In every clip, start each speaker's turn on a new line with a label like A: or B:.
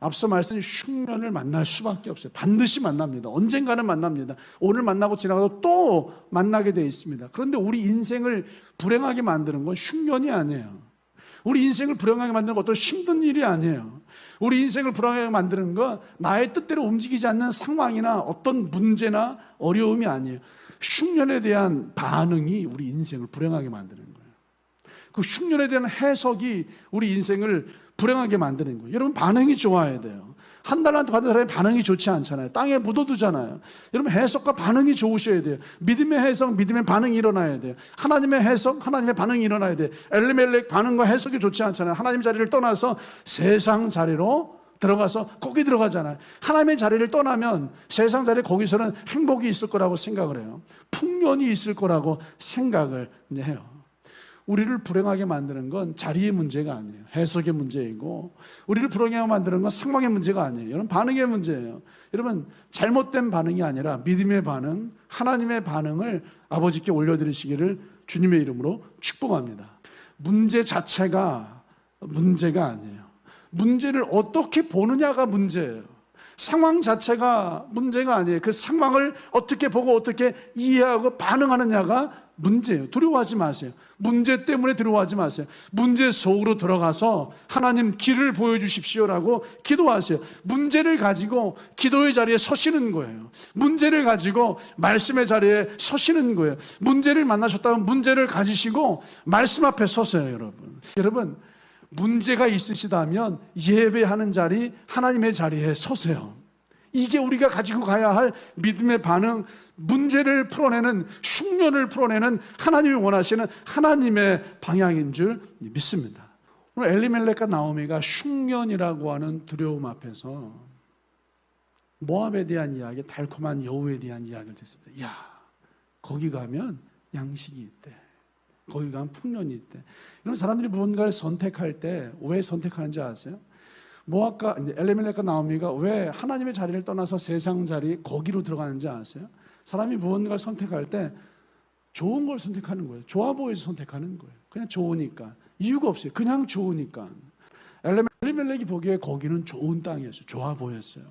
A: 앞서 말씀드린 흉년을 만날 수밖에 없어요. 반드시 만납니다. 언젠가는 만납니다. 오늘 만나고 지나가도 또 만나게 돼 있습니다. 그런데 우리 인생을 불행하게 만드는 건 흉년이 아니에요. 우리 인생을 불행하게 만드는 건 어떤 힘든 일이 아니에요. 우리 인생을 불행하게 만드는 건 나의 뜻대로 움직이지 않는 상황이나 어떤 문제나 어려움이 아니에요. 흉년에 대한 반응이 우리 인생을 불행하게 만드는 거예요. 그 흉년에 대한 해석이 우리 인생을 불행하게 만드는 거예요. 여러분 반응이 좋아야 돼요. 한 달한테 받은 사람의 반응이 좋지 않잖아요. 땅에 묻어두잖아요. 여러분 해석과 반응이 좋으셔야 돼요. 믿음의 해석, 믿음의 반응이 일어나야 돼요. 하나님의 해석, 하나님의 반응이 일어나야 돼요. 엘리멜렉 반응과 해석이 좋지 않잖아요. 하나님 자리를 떠나서 세상 자리로 들어가서 거기 들어가잖아요. 하나님의 자리를 떠나면 세상 자리 거기서는 행복이 있을 거라고 생각을 해요. 풍년이 있을 거라고 생각을 해요. 우리를 불행하게 만드는 건 자리의 문제가 아니에요. 해석의 문제이고, 우리를 불행하게 만드는 건 상황의 문제가 아니에요. 여러분, 반응의 문제예요. 여러분, 잘못된 반응이 아니라 믿음의 반응, 하나님의 반응을 아버지께 올려드리시기를 주님의 이름으로 축복합니다. 문제 자체가 문제가 아니에요. 문제를 어떻게 보느냐가 문제예요. 상황 자체가 문제가 아니에요. 그 상황을 어떻게 보고 어떻게 이해하고 반응하느냐가 문제예요. 두려워하지 마세요. 문제 때문에 두려워하지 마세요. 문제 속으로 들어가서 하나님 길을 보여주십시오라고 기도하세요. 문제를 가지고 기도의 자리에 서시는 거예요. 문제를 가지고 말씀의 자리에 서시는 거예요. 문제를 만나셨다면 문제를 가지시고 말씀 앞에 서세요, 여러분. 여러분, 문제가 있으시다면 예배하는 자리, 하나님의 자리에 서세요. 이게 우리가 가지고 가야 할 믿음의 반응, 문제를 풀어내는, 흉년을 풀어내는 하나님이 원하시는 하나님의 방향인 줄 믿습니다. 오늘 엘리멜렉과 나오미가 흉년이라고 하는 두려움 앞에서 모압에 대한 이야기, 달콤한 여우에 대한 이야기를 듣습니다. 야, 거기 가면 양식이 있대. 거기 가면 풍년이 있대. 이런 사람들이 무언가를 선택할 때 왜 선택하는지 아세요? 모압과 엘레멜렉과 나오미가 왜 하나님의 자리를 떠나서 세상 자리 거기로 들어가는지 아세요? 사람이 무언가를 선택할 때 좋은 걸 선택하는 거예요. 좋아 보여서 선택하는 거예요. 그냥 좋으니까 이유가 없어요. 그냥 좋으니까. 엘리멜렉이 보기에 거기는 좋은 땅이었어요. 좋아 보였어요.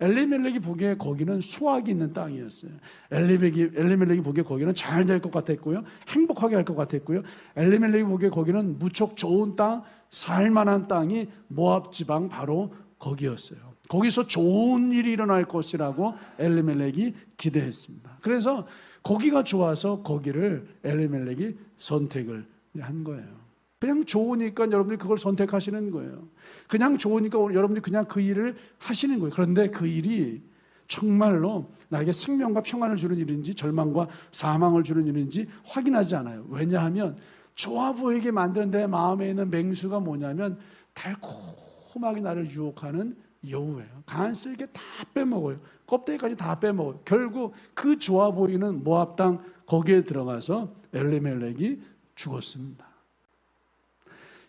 A: 엘리멜렉이 보기에 거기는 수확이 있는 땅이었어요. 엘리멜렉이, 엘리멜렉이 보기에 거기는 잘 될 것 같았고요. 행복하게 할 것 같았고요. 엘리멜렉이 보기에 거기는 무척 좋은 땅, 살만한 땅이 모압 지방 바로 거기였어요. 거기서 좋은 일이 일어날 것이라고 엘리멜렉이 기대했습니다. 그래서 거기가 좋아서 거기를 엘리멜렉이 선택을 한 거예요. 그냥 좋으니까 여러분들이 그걸 선택하시는 거예요. 그냥 좋으니까 여러분들이 그냥 그 일을 하시는 거예요. 그런데 그 일이 정말로 나에게 생명과 평안을 주는 일인지 절망과 사망을 주는 일인지 확인하지 않아요. 왜냐하면 좋아 보이게 만드는 내 마음에 있는 맹수가 뭐냐면 달콤하게 나를 유혹하는 여우예요. 간쓸게 다 빼먹어요. 껍데기까지 다 빼먹어요. 결국 그 좋아 보이는 모압 땅 거기에 들어가서 엘리멜렉이 죽었습니다.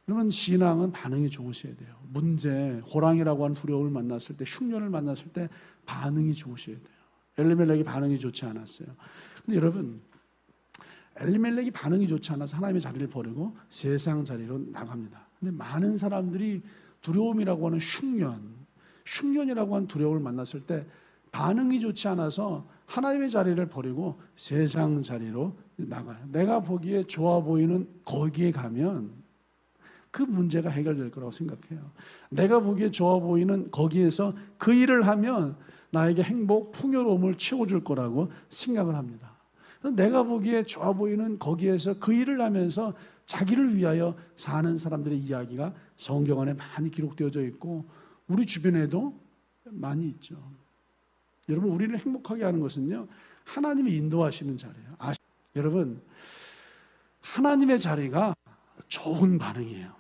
A: 여러분 신앙은 반응이 좋으셔야 돼요. 문제, 호랑이라고 하는 두려움을 만났을 때, 흉년을 만났을 때 반응이 좋으셔야 돼요. 엘리멜렉이 반응이 좋지 않았어요. 근데 여러분 엘리멜렉이 반응이 좋지 않아서 하나님의 자리를 버리고 세상 자리로 나갑니다. 근데 많은 사람들이 두려움이라고 하는 흉년, 흉년이라고 하는 두려움을 만났을 때 반응이 좋지 않아서 하나님의 자리를 버리고 세상 자리로 나가요. 내가 보기에 좋아 보이는 거기에 가면 그 문제가 해결될 거라고 생각해요. 내가 보기에 좋아 보이는 거기에서 그 일을 하면 나에게 행복, 풍요로움을 채워줄 거라고 생각을 합니다. 내가 보기에 좋아 보이는 거기에서 그 일을 하면서 자기를 위하여 사는 사람들의 이야기가 성경 안에 많이 기록되어져 있고 우리 주변에도 많이 있죠. 여러분 우리를 행복하게 하는 것은요 하나님이 인도하시는 자리예요. 아, 여러분 하나님의 자리가 좋은 반응이에요.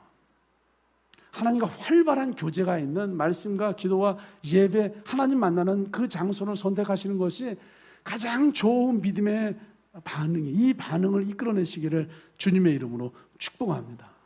A: 하나님과 활발한 교제가 있는 말씀과 기도와 예배, 하나님 만나는 그 장소를 선택하시는 것이 가장 좋은 믿음의 반응이 이 반응을 이끌어내시기를 주님의 이름으로 축복합니다.